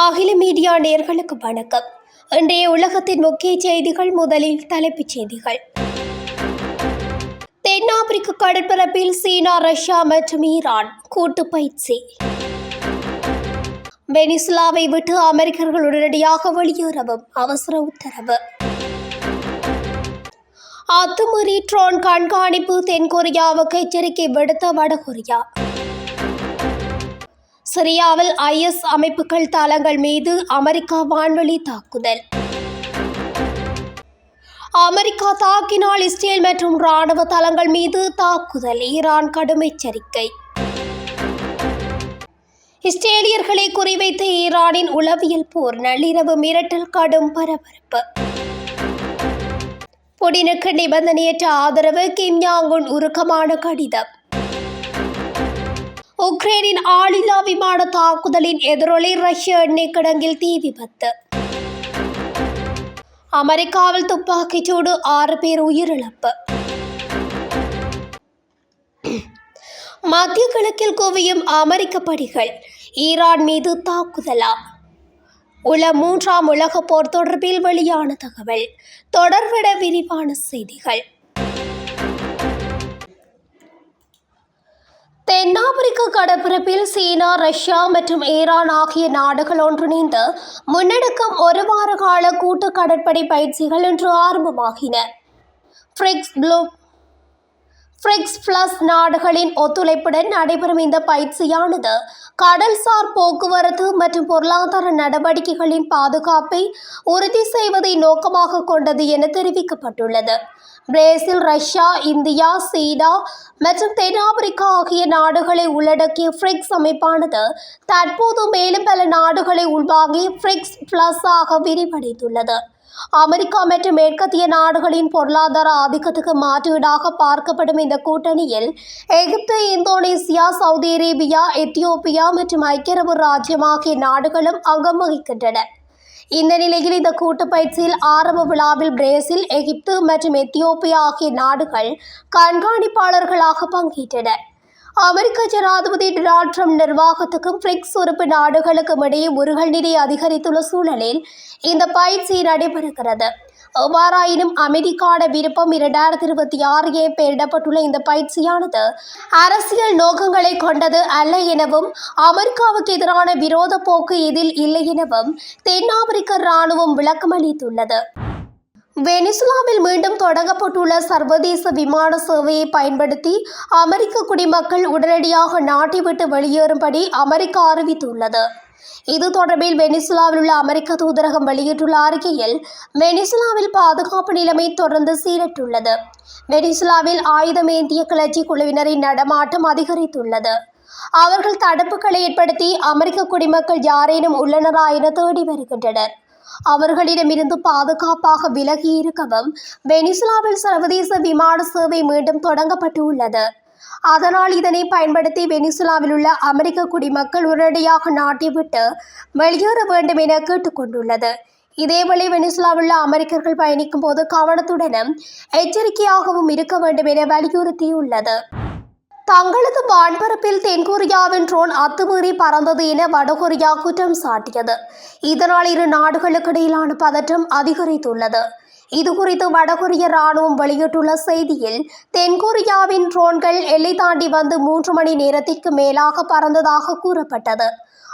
அகில மீடியா நேர்களுக்கு வணக்கம். இன்றைய உலகத்தின் முக்கிய செய்திகள் முதலில் தலைப்புச் செய்திகள். தென்னாப்பிரிக்க கடற்பரப்பில் சீனா ரஷ்யா மற்றும் ஈரான் கூட்டு பயிற்சி. வெனிசுலாவை விட்டு அமெரிக்கர்கள் உடனடியாக வெளியேறவும் அவசர உத்தரவு. அத்துமீறி ட்ரோன் கண்காணிப்பு தென்கொரியாவுக்கு எச்சரிக்கை விடுத்த வடகொரியா. சிரியாவில் ஐஎஸ் அமைப்புகள் தளங்கள் மீது அமெரிக்கா வான்வெளி தாக்குதல். அமெரிக்கா தாக்கினால் இஸ்ரேல் மற்றும் ராணுவ தளங்கள் மீது தாக்குதல். ஈரான் கடும் எச்சரிக்கை. இஸ்ரேலியர்களை குறிவைத்த ஈரானின் உளவியல் போர் நள்ளிரவு மிரட்டல் கடும் பரபரப்பு. புடினுக்கு நிபந்தனையற்ற ஆதரவு கிம் யாங்குன் உருக்கமான கடிதம். உக்ரைனின் ஆளில்லா விமான தாக்குதலின் எதிரொலி ரஷ்ய எண்ணெய் கிடங்கில் தீ விபத்து. அமெரிக்காவில் துப்பாக்கிச் சூடு ஆறு பேர் உயிரிழப்பு. மத்திய கிழக்கில் குவியும் அமெரிக்க படிகள் ஈரான் மீது தாக்குதலா உல மூன்றாம் உலகப் போர் தொடர்பில் வெளியான தகவல். தொடர்பிட விரிவான செய்திகள். தென்னாப்பிரிக்க கடற்பரப்பில் சீனா ரஷ்யா மற்றும் ஈரான் ஆகிய நாடுகள் ஒன்றிணைந்து முன்னெடுக்கும் ஒரு வார கால கூட்டு கடற்படை பயிற்சிகள் இன்று ஆரம்பமாகின. ஃப்ரிக்ஸ் ப்ளூ ஃப்ரிக்ஸ் பிளஸ் நாடுகளின் ஒத்துழைப்புடன் நடைபெறும் இந்த பயிற்சியானது கடல்சார் போக்குவரத்து மற்றும் பொருளாதார நடவடிக்கைகளின் பாதுகாப்பை உறுதி செய்வதை நோக்கமாக கொண்டது என தெரிவிக்கப்பட்டுள்ளது. பிரேசில் ரஷ்யா இந்தியா சீனா மற்றும் தென்னாப்பிரிக்கா ஆகிய நாடுகளை உள்ளடக்கிய பிரிக்ஸ் அமைப்பானது தற்போது மேலும் பல நாடுகளை உள்வாங்கி பிரிக்ஸ் பிளஸ் ஆக விரிவடைந்துள்ளது. அமெரிக்கா மற்றும் மேற்கத்திய நாடுகளின் பொருளாதார ஆதிக்கத்துக்கு மாற்றீடாக பார்க்கப்படும் இந்த கூட்டணியில் Egypt Indonesia Saudi Arabia Ethiopia மற்றும் ஐக்கிய அரபு ராஜ்யம் ஆகிய நாடுகளும் அங்கம் வகிக்கின்றன. இந்த நிலையில் இந்த கூட்டு பயிற்சியில் ஆரம்ப விழாவில் பிரேசில் எகிப்து மற்றும் எத்தியோப்பியா ஆகிய நாடுகள் கண்காணிப்பாளர்களாக பங்கேற்றனர் அமெரிக்க ஜனாதிபதி டொனால்ட் ட்ரம்ப் நிர்வாகத்துக்கும் பிரிக்ஸ் உறுப்பு நாடுகளுக்கும் இடையே முருகல் நிலை அதிகரித்துள்ள சூழலில் இந்த பயிற்சி நடைபெறுகிறது. எவ்வாறாயினும் அமைதிக்கான விருப்பம் இரண்டாயிரத்தி இருபத்தி ஆறு ஏ பெயரிடப்பட்டுள்ள இந்த பயிற்சியானது அரசியல் நோக்கங்களை கொண்டது அல்ல எனவும் அமெரிக்காவுக்கு எதிரான விரோத போக்கு இதில் இல்லை எனவும் தென்னாப்பிரிக்க இராணுவம் விளக்கமளித்துள்ளது. வெனிசுலாவில் மீண்டும் தொடங்கப்பட்டுள்ள சர்வதேச விமான சேவையை பயன்படுத்தி அமெரிக்க குடிமக்கள் உடனடியாக நாட்டை விட்டு வெளியேறும்படி அமெரிக்கா அறிவித்துள்ளது. இது தொடர்பில் வெனிசுலாவில் உள்ள அமெரிக்க தூதரகம் வெளியிட்டுள்ள அறிக்கையில் வெனிசுலாவில் பாதுகாப்பு நிலைமை தொடர்ந்து சீரற்றுள்ளது. வெனிசுலாவில் ஆயுதமேந்திய கிளர்ச்சி குழுவினரின் நடமாட்டம் அதிகரித்துள்ளது. அவர்கள் தடுப்புகளை ஏற்படுத்தி அமெரிக்க குடிமக்கள் யாரேனும் உள்ளனரா என தேடி வருகின்றனர். அவர்களிடமிருந்து பாதுகாப்பாக விலகி இருக்கவும் வெனிசுலாவில் சர்வதேச விமான சேவை மீண்டும் தொடங்கப்பட்டு உள்ளது அதனால் இதனை பயன்படுத்தி வெனிசுலாவில் உள்ள அமெரிக்க குடிமக்கள் உடனடியாக நாட்டை விட்டு வெளியேற வேண்டும் என கேட்டுக்கொண்டுள்ளது. இதேவேளை வெனிசுலாவில் உள்ள அமெரிக்கர்கள் பயணிக்கும் போது கவனத்துடனும் எச்சரிக்கையாகவும் இருக்க வேண்டும் என வலியுறுத்தியுள்ளது. தங்களது வான்பரப்பில் தென்கொரியாவின் ட்ரோன் அத்துமீறி பறந்தது என வடகொரியா குற்றம் சாட்டியது. இதனால் இரு நாடுகளுக்கு இடையிலான பதற்றம் அதிகரித்துள்ளது. இதுகுறித்து வடகொரிய ராணுவம் வெளியிட்டுள்ள செய்தியில் தென்கொரியாவின் ட்ரோன்கள் எல்லை தாண்டி வந்து மூன்று மணி நேரத்திற்கு மேலாக பறந்ததாக கூறப்பட்டது.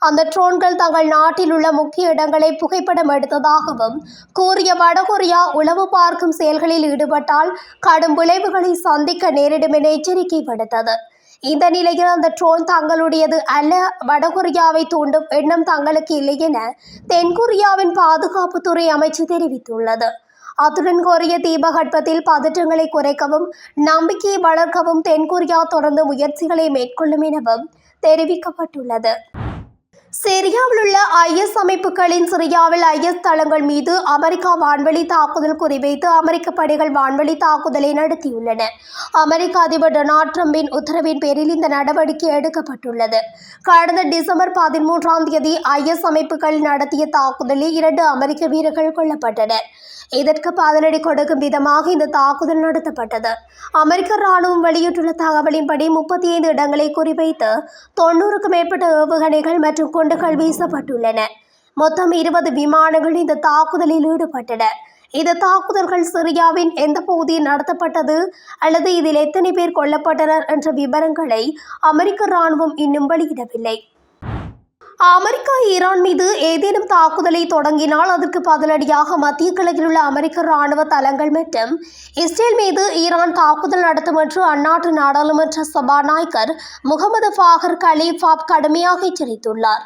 அந்த ட்ரோன்கள் தங்கள் நாட்டில் உள்ள முக்கிய இடங்களை புகைப்படம் எடுத்ததாகவும் கூறிய வடகொரியா உளவு பார்க்கும் செயல்களில் ஈடுபட்டால் கடும் விளைவுகளை சந்திக்க நேரிடும் என எச்சரிக்கை விடுத்தது. இந்த நிலையில் அந்த ட்ரோன் தங்களுடையது அல்ல வடகொரியாவை தூண்டும் எண்ணம் தங்களுக்கு இல்லை என தென்கொரியாவின் பாதுகாப்புத்துறை அமைச்சு தெரிவித்துள்ளது. அத்துடன் கொரிய தீபகற்பத்தில் பதற்றங்களை குறைக்கவும் நம்பிக்கையை வளர்க்கவும் தென்கொரியா தொடர்ந்து முயற்சிகளை மேற்கொள்ளும் எனவும் தெரிவிக்கப்பட்டுள்ளது. சிரியாவில் உள்ள ஐஎஸ் அமைப்புகளின் சிரியாவில் ஐஎஸ் தளங்கள் மீது அமெரிக்கா வான்வெளி தாக்குதல் குறிவைத்து அமெரிக்க படைகள் வான்வெளி தாக்குதலை நடத்தியுள்ளன. அமெரிக்க அதிபர் டொனால்ட் ட்ரம்பின் உத்தரவின் பேரில் இந்த நடவடிக்கை எடுக்கப்பட்டுள்ளது. கடந்த டிசம்பர் பதிமூன்றாம் தேதி ஐஎஸ் அமைப்புகள் நடத்திய தாக்குதலில் இரண்டு அமெரிக்க வீரர்கள் கொல்லப்பட்டனர். இதற்கு பதிலடி கொடுக்கும் விதமாக இந்த தாக்குதல் நடத்தப்பட்டது. அமெரிக்க ராணுவம் வெளியிட்டுள்ள தகவலின்படி முப்பத்தி ஐந்து இடங்களை குறிவைத்து தொண்ணூறுக்கும் மேற்பட்ட ஏவுகணைகள் மற்றும் குண்டுகள் வீசப்பட்டுள்ளன. மொத்தம் இருபது விமானங்கள் இந்த தாக்குதலில் ஈடுபட்டன. இந்த தாக்குதல்கள் சிரியாவின் எந்த பகுதியில் நடத்தப்பட்டது அல்லது இதில் எத்தனை பேர் கொல்லப்பட்டனர் என்ற விவரங்களை அமெரிக்க ராணுவம் இன்னும் வெளியிடவில்லை. அமெரிக்கா ஈரான் மீது ஏதேனும் தாக்குதலை தொடங்கினால் அதற்கு பதிலடியாக மத்திய கிழக்கில் உள்ள அமெரிக்க ராணுவ தளங்கள் மற்றும் இஸ்ரேல் மீது ஈரான் தாக்குதல் நடத்தும் என்று அந்நாட்டு நாடாளுமன்ற சபாநாயகர் முகமது ஃபாகர் கலீஃபாப் கடுமையாக எச்சரித்துள்ளார்.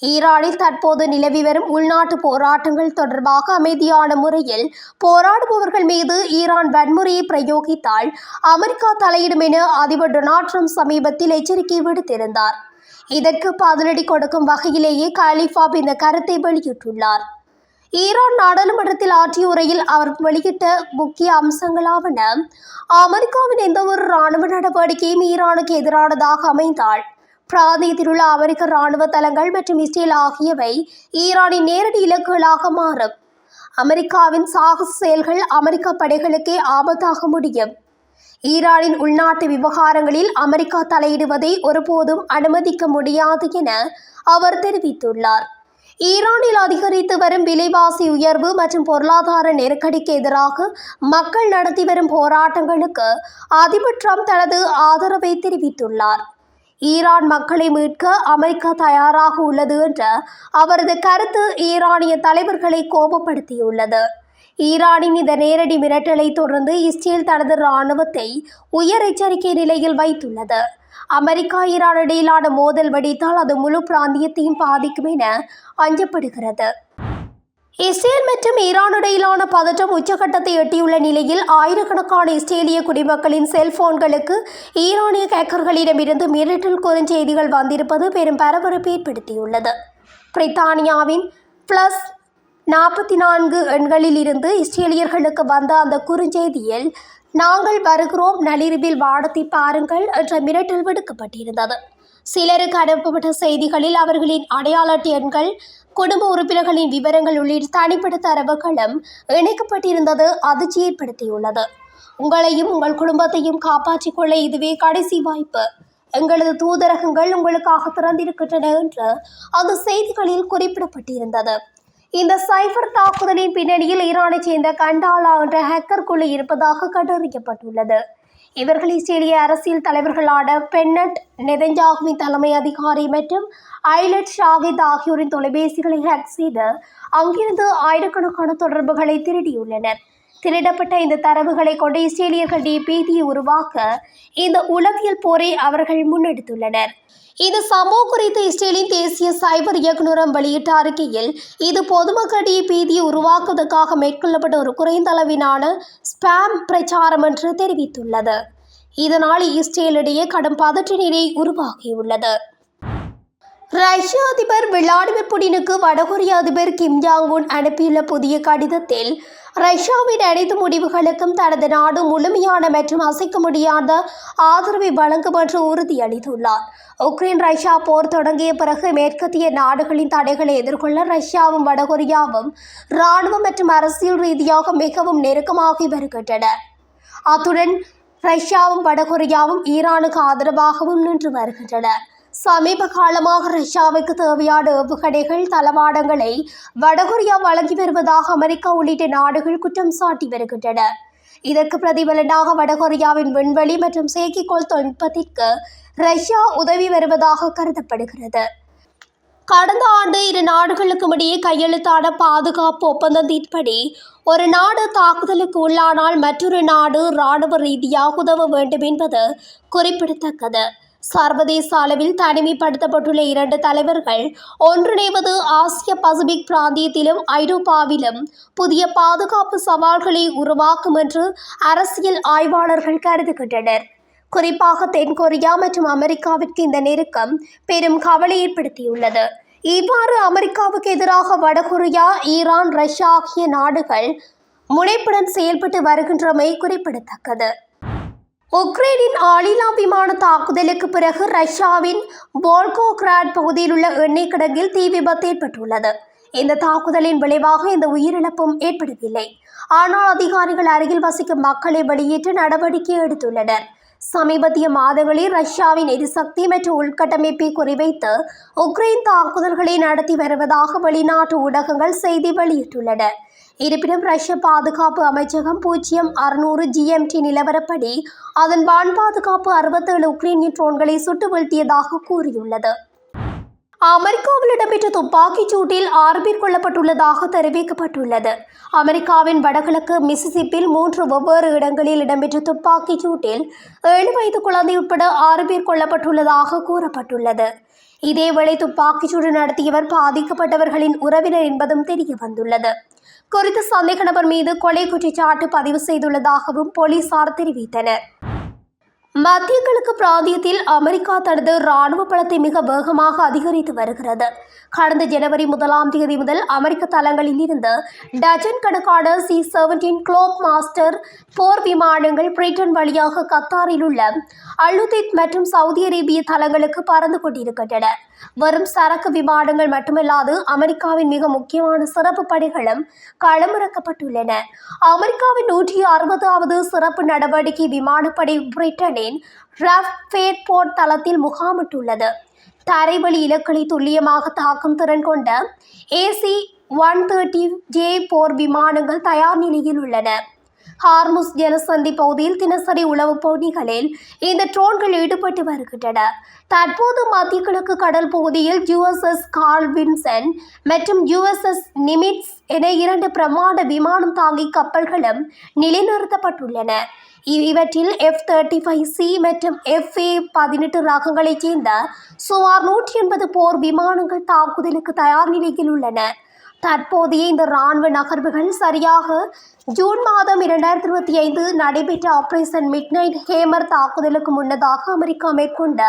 ஈரானில் தற்போது நிலவி வரும் உள்நாட்டு போராட்டங்கள் தொடர்பாக அமைதியான முறையில் போராடுபவர்கள் மீது ஈரான் வன்முறையை பிரயோகித்தால் அமெரிக்கா தலையிடும் என அதிபர் டொனால்ட் ட்ரம்ப் சமீபத்தில் எச்சரிக்கை விடுத்திருந்தார். இதற்கு பதிலடி கொடுக்கும் வகையிலேயே கலிஃபாப் இந்த கருத்தை வெளியிட்டுள்ளார். ஈரான் நாடாளுமன்றத்தில் ஆற்றிய உரையில் அவர் வெளியிட்ட முக்கிய அம்சங்களாவன அமெரிக்காவின் எந்தவொரு இராணுவ நடவடிக்கையும் ஈரானுக்கு எதிரானதாக அமைந்தால் பிராந்தியத்தில் உள்ள அமெரிக்க இராணுவ தளங்கள் மற்றும் இஸ்ரேல் ஆகியவை ஈரானின் நேரடி இலக்குகளாக மாறும். அமெரிக்காவின் சாகச செயல்கள் அமெரிக்க படைகளுக்கே ஆபத்தாக முடியும். ஈரானின் உள்நாட்டு விவகாரங்களில் அமெரிக்கா தலையிடுவதை ஒருபோதும் அனுமதிக்க முடியாது என அவர் தெரிவித்துள்ளார். ஈரானில் அதிகரித்து வரும் விலைவாசி உயர்வு மற்றும் பொருளாதார நெருக்கடிக்கு எதிராக மக்கள் நடத்தி வரும் போராட்டங்களுக்கு அதிபர் ட்ரம்ப் தனது ஆதரவை தெரிவித்துள்ளார். ஈரான் மக்களை மீட்க அமெரிக்கா தயாராக உள்ளது என்ற அவரது கருத்து ஈரானிய தலைவர்களை கோபப்படுத்தியுள்ளது. ஈரானின் இந்த நேரடி மிரட்டலை தொடர்ந்து இஸ்ரேல் தனது இராணுவத்தை உயர் எச்சரிக்கை நிலையில் வைத்துள்ளது. அமெரிக்கா ஈரான் இடையிலான மோதல் வெடித்தால் அது முழு பிராந்தியத்தையும் பாதிக்கும் என அஞ்சப்படுகிறது. இஸ்ரேல் மற்றும் ஈரான் இடையிலான பதற்றம் உச்சகட்டத்தை எட்டியுள்ள நிலையில் ஆயிரக்கணக்கான இஸ்ரேலிய குடிமக்களின் செல்போன்களுக்கு ஈரானிய ஹேக்கர்களிடமிருந்து மிரட்டல் குறுஞ்செய்திகள் வந்திருப்பது பெரும் பரபரப்பை ஏற்படுத்தியுள்ளது. பிரித்தானியாவின் பிளஸ் நாற்பத்தி நான்கு எண்களில் இருந்து இஸ்ரேலியர்களுக்கு வந்த அந்த குறுஞ்செய்தியில் நாங்கள் வருகிறோம் நள்ளிரவில் வானத்தை பாருங்கள் என்ற மிரட்டல் விடுக்கப்பட்டிருந்தது. சிலருக்கு அனுப்பப்பட்ட செய்திகளில் அவர்களின் அடையாள எண்கள் குடும்ப உறுப்பினர்களின் விவரங்கள் உள்ளிட்ட தனிப்பட்ட தரவுகளும் இணைக்கப்பட்டிருந்தது அதிர்ச்சி ஏற்படுத்தியுள்ளது உங்களையும் உங்கள் குடும்பத்தையும் காப்பாற்றிக் கொள்ள இதுவே கடைசி வாய்ப்பு. எங்களது தூதரகங்கள் உங்களுக்காக திறந்திருக்கின்றன என்று அந்த செய்திகளில் குறிப்பிடப்பட்டிருந்தது. இந்த சைபர் தாக்குதலின் பின்னணியில் ஈரானைச் சேர்ந்த கண்டாலா என்ற ஹேக்கர் குழு இருப்பதாக கண்டறியப்பட்டுள்ளது. இவர்கள் இஸ்ரேலிய அரசியல் தலைவர்களான பென்னட் நெதஞ்சாகுவின் தலைமை அதிகாரி மற்றும் ஐலட் ஷாகித் ஆகியோரின் தொலைபேசிகளை ஹேக் செய்து அங்கிருந்து ஆயிரக்கணக்கான தொடர்புகளை திருடியுள்ளனர். திருடப்பட்ட இந்த தரவுகளை கொண்டு இஸ்ரேலியர்கள் பீதியை உருவாக்க இந்த உளவியல் போரை அவர்கள் முன்னெடுத்துள்ளனர். இந்த சம்பவம் குறித்து இஸ்ரேலின் தேசிய சைபர் இயக்குநரம் வெளியிட்ட அறிக்கையில் இது பொதுமக்களிடையே பீதியை உருவாக்குவதற்காக மேற்கொள்ளப்பட்ட ஒரு குறைந்த அளவிலான ஸ்பாம் பிரச்சாரம் என்று தெரிவித்துள்ளது. இதனால் இஸ்ரேலிடையே கடும் பதற்ற நிலை உருவாகியுள்ளது. ரஷ்ய அதிபர் விளாடிமிர் புடினுக்கு வடகொரிய அதிபர் கிம் ஜாங் உன் அனுப்பியுள்ள புதிய கடிதத்தில் ரஷ்யாவின் அனைத்து முடிவுகளுக்கும் தனது நாடு முழுமையான மற்றும் அசைக்க முடியாத ஆதரவை வழங்கும் என்று உறுதியளித்துள்ளார் உக்ரைன் ரஷ்யா போர் தொடங்கிய பிறகு மேற்கத்திய நாடுகளின் தடைகளை எதிர்கொள்ள ரஷ்யாவும் வடகொரியாவும் இராணுவம் மற்றும் அரசியல் ரீதியாக மிகவும் நெருக்கமாகி வருகின்றன. அத்துடன் ரஷ்யாவும் வடகொரியாவும் ஈரானுக்கு ஆதரவாகவும் நின்று வருகின்றன. சமீப காலமாக ரஷ்யாவுக்கு தேவையான ஏவுகணைகள் தளவாடங்களை வடகொரியா வழங்கி வருவதாக அமெரிக்கா உள்ளிட்ட நாடுகள் குற்றம் சாட்டி வருகின்றன. இதற்கு பிரதிபலனாக வடகொரியாவின் விண்வெளி மற்றும் செயற்கைக்கோள் தொழில்நுட்பத்திற்கு ரஷ்யா உதவி வருவதாக கருதப்படுகிறது. கடந்த ஆண்டு இரு நாடுகளுக்கும் இடையே கையெழுத்தான பாதுகாப்பு ஒப்பந்தத்தின்படி ஒரு நாடு தாக்குதலுக்கு உள்ளானால் மற்றொரு நாடு இராணுவ ரீதியாக உதவ வேண்டும் என்பது குறிப்பிடத்தக்கது. சர்வதேச அளவில் தனிமைப்படுத்தப்பட்டுள்ள இரண்டு தலைவர்கள் ஒன்றிணைவது ஆசிய பசிபிக் பிராந்தியத்திலும் ஐரோப்பாவிலும் புதிய பாதுகாப்பு சவால்களை உருவாக்கும் என்று அரசியல் ஆய்வாளர்கள் கருதுகின்றனர். குறிப்பாக தென்கொரியா மற்றும் அமெரிக்காவிற்கு இந்த நெருக்கம் பெரும் கவலை ஏற்படுத்தியுள்ளது. இவ்வாறு அமெரிக்காவுக்கு எதிராக வடகொரியா ஈரான் ரஷ்யா ஆகிய நாடுகள் முனைப்புடன் செயல்பட்டு வருகின்றமை குறிப்பிடத்தக்கது. உக்ரைனின் ஆளில்லா விமான தாக்குதலுக்கு பிறகு ரஷ்யாவின் போல்கோகிராட் பகுதியில் உள்ள எண்ணெய் கிடங்கில் தீ விபத்து ஏற்பட்டுள்ளது. இந்த தாக்குதலின் விளைவாக இந்த உயிரிழப்பும் ஏற்படவில்லை. ஆனால் அதிகாரிகள் அருகில் வசிக்கும் மக்களை வெளியேற்ற நடவடிக்கை எடுத்துள்ளனர். சமீபத்திய மாதங்களில் ரஷ்யாவின் எரிசக்தி மற்றும் உள்கட்டமைப்பை குறிவைத்து உக்ரைன் தாக்குதல்களை நடத்தி வருவதாக வெளிநாட்டு ஊடகங்கள் செய்தி வெளியிட்டுள்ளன. இருப்பினும் ரஷ்ய பாதுகாப்பு அமைச்சகம் பூஜ்ஜியம் அறுநூறு ஜிஎம்டி நிலவரப்படி அதன் வான் பாதுகாப்பு அறுபத்தேழு உக்ரைனிய ட்ரோன்களை சுட்டு வீழ்த்தியதாக கூறியுள்ளது. அமெரிக்காவில் இடம்பெற்ற துப்பாக்கிச் சூட்டில் ஆறு பேர் கொல்லப்பட்டுள்ளதாக தெரிவிக்கப்பட்டுள்ளது. அமெரிக்காவின் வடகிழக்கு மிசிசிப்பில் மூன்று வெவ்வேறு இடங்களில் இடம்பெற்ற துப்பாக்கிச் சூட்டில் ஏழு வயது குழந்தை உட்பட ஆறு பேர் கொல்லப்பட்டுள்ளதாக கூறப்பட்டுள்ளது. இதேவேளை துப்பாக்கிச்சூடு நடத்தியவர் பாதிக்கப்பட்டவர்களின் உறவினர் என்பதும் தெரிய வந்துள்ளது குறித்த சந்தேக நபர் மீது கொலை குற்றச்சாட்டு பதிவு செய்துள்ளதாகவும் போலீசார் தெரிவித்தனர். மத்திய கிழக்கு பிராந்தியத்தில் அமெரிக்கா தனது ராணுவ பலத்தை மிக வேகமாக அதிகரித்து வருகிறது. கடந்த ஜனவரி முதலாம் தேதி முதல் அமெரிக்க தளங்களில் இருந்து டஜன் கணக்கான சி செவன்டீன் குளோப் மாஸ்டர் போர் விமானங்கள் பிரிட்டன் வழியாக கத்தாரில் உள்ள அலுதித் மற்றும் சவுதி அரேபிய தளங்களுக்கு பறந்து கொண்டிருக்கின்றன. வரும் சரக்கு விமானங்கள் மட்டுமல்லாது அமெரிக்காவின் மிக முக்கியமான சிறப்பு படைகளும் களமிறக்கப்பட்டுள்ளன. அமெரிக்காவின் நூற்றி அறுபதாவது சிறப்பு நடவடிக்கை விமானப்படை பிரிட்டனின் ரஃபேட் போர்ட் தளத்தில் முகாமிட்டுள்ளது. தரைவழி இலக்களை துல்லியமாக தாக்கும் திறன் கொண்ட ஏசி ஒன் தேர்ட்டி ஜே போர் விமானங்கள் தயார் நிலையில் உள்ளன. ஹார்முஸ் ஜலசந்தி பகுதியில் தினசரி உளவு பணிகளில் இந்த ட்ரோன்கள் ஈடுபட்டு வருகின்றன. தற்போது மத்திய கிழக்கு கடல் பகுதியில் யுஎஸ்எஸ் கார்ல் வின்சன் மற்றும் யுஎஸ்எஸ் நிமிட்ஸ் என இரண்டு பிரமாண்ட விமானம் தாங்கி கப்பல்களும் நிலைநிறுத்தப்பட்டுள்ளன. இவற்றில் எஃப் தேர்ட்டி ஃபைவ் சி மற்றும் எஃப் ஏ பதினெட்டு ரகங்களைச் சேர்ந்த சுமார் நூற்றி எண்பது போர் விமானங்கள் தாக்குதலுக்கு தயார் நிலையில் உள்ளன. தற்போதைய இந்த இராணுவ நகர்வுகள் சரியாக ஜூன் மாதம் இரண்டாயிரத்தி இருபத்தி ஐந்து நடைபெற்ற ஆபரேஷன் மிட்நைட் ஹேமர் தாக்குதலுக்கு முன்னதாக அமெரிக்கா மேற்கொண்ட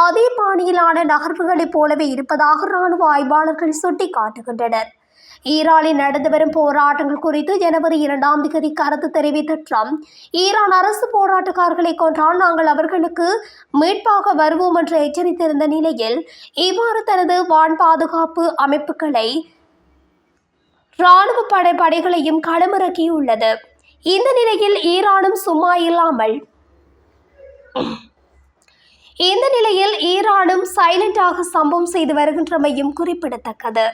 அதே பாணியிலான நகர்வுகளைப் போலவே இருப்பதாக இராணுவ ஆய்வாளர்கள் சுட்டிக்காட்டுகின்றனர். ஈரானில் நடந்து வரும் போராட்டங்கள் குறித்து ஜனவரி இரண்டாம் தேதி கருத்து தெரிவித்த ட்ரம்ப் ஈரான் அரசு போராட்டக்காரர்களை கொன்றால் நாங்கள் அவர்களுக்கு மீட்பாக வருவோம் என்று எச்சரித்திருந்த நிலையில் இவ்வாறு தனது வான் பாதுகாப்பு அமைப்புகளை இராணுவ படை படைகளையும் களமிறக்கியுள்ளது. இந்த நிலையில் ஈரானும் சும்மா இல்லாமல் இந்த நிலையில் ஈரானும் சைலண்டாக சம்பவம் செய்து வருகின்றமையும் குறிப்பிடத்தக்கது.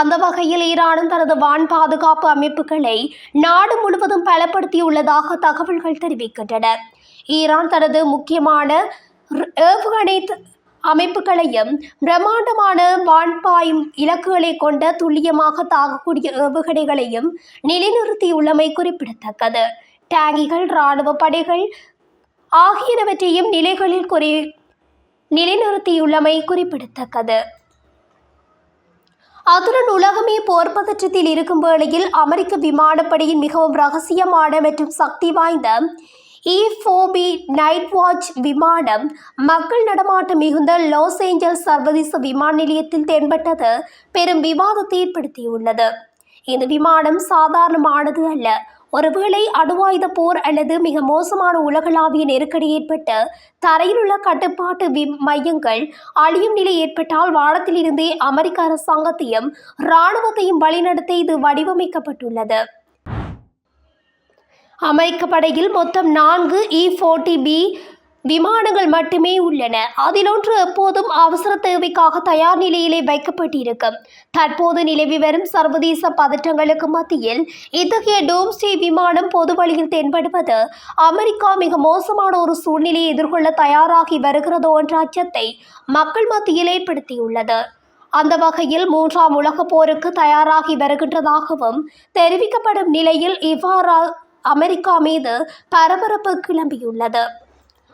அந்த வகையில் ஈரானும் தனது வான் பாதுகாப்பு அமைப்புகளை நாடு முழுவதும் பலப்படுத்தியுள்ளதாக தகவல்கள் தெரிவிக்கின்றன. ஈரான் தனது முக்கியமான ஏவுகணை அமைப்புகளையும் பிரம்மாண்டமான வான்பாயும் இலக்குகளை கொண்ட துல்லியமாக தாக்கக்கூடிய ஏவுகணைகளையும் நிலைநிறுத்தியுள்ளமை குறிப்பிடத்தக்கது. டேங்கிகள் இராணுவ படைகள் ஆகியனவற்றையும் நிலைகளில் குறி நிலைநிறுத்தியுள்ளமை குறிப்பிடத்தக்கது. அத்துடன் உலகமே போர் பதற்றத்தில் இருக்கும் வேளையில் அமெரிக்க விமானப்படையின் மிகவும் ரகசியமான மற்றும் சக்தி வாய்ந்த இ நைட் வாட்ச் விமானம் மக்கள் நடமாட்டம் மிகுந்த லாஸ் ஏஞ்சல்ஸ் சர்வதேச விமான நிலையத்தில் தென்பட்டது பெரும் விவாதத்தை ஏற்படுத்தியுள்ளது. இந்த விமானம் சாதாரணமானது அல்ல ஒருவேளை அணுவாயுத போர் அல்லது மிக மோசமான உலகளாவிய நெருக்கடி ஏற்பட்டு தரையில் உள்ள கட்டுப்பாட்டு வி- மையங்கள் அழியும் நிலை ஏற்பட்டால் வானத்திலிருந்தே அமெரிக்க அரசாங்கத்தையும் இராணுவத்தையும் வழிநடத்த இது வடிவமைக்கப்பட்டுள்ளது. அமெரிக்க படையில் மொத்தம் நான்கு இ ஃபோர்ட்டி பி விமானங்கள் மட்டுமே உள்ளன. அதில் ஒன்று எப்போதும் அவசர தேவைக்காக தயார் நிலையிலே வைக்கப்பட்டிருக்கும். தற்போது நிலவி வரும் சர்வதேச பதற்றங்களுக்கு மத்தியில் இத்தகைய டோம்ஸ்டே விமானம் பொது வழியில் தென்படுவது அமெரிக்கா மிக மோசமான ஒரு சூழ்நிலையை எதிர்கொள்ள தயாராகி வருகிறதோ என்ற அச்சத்தை மக்கள் மத்தியில் ஏற்படுத்தியுள்ளது. அந்த வகையில் மூன்றாம் உலகப் போருக்கு தயாராகி வருகின்றதாகவும் தெரிவிக்கப்படும் நிலையில் இவ்வாறு அமெரிக்கா மீது பரபரப்பு கிளம்பியுள்ளது.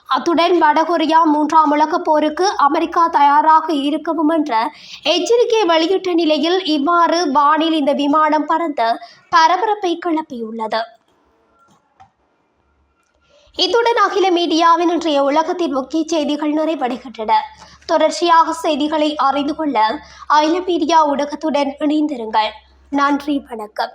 அத்துடன் வடகொரியா மூன்றாம் உலகப் போருக்கு அமெரிக்கா தயாராக இருக்கவும் என்ற எச்சரிக்கை வெளியிட்ட நிலையில் இவ்வாறு வானில் இந்த விமானம் பறந்து பரபரப்பை கிளப்பியுள்ளது. இத்துடன் அகில மீடியாவின் இன்றைய உலகத்தின் முக்கிய செய்திகள் நிறைவடைகின்றன. தொடர்ச்சியாக செய்திகளை அறிந்து கொள்ள அகில மீடியா ஊடகத்துடன் இணைந்திருங்கள். நன்றி வணக்கம்.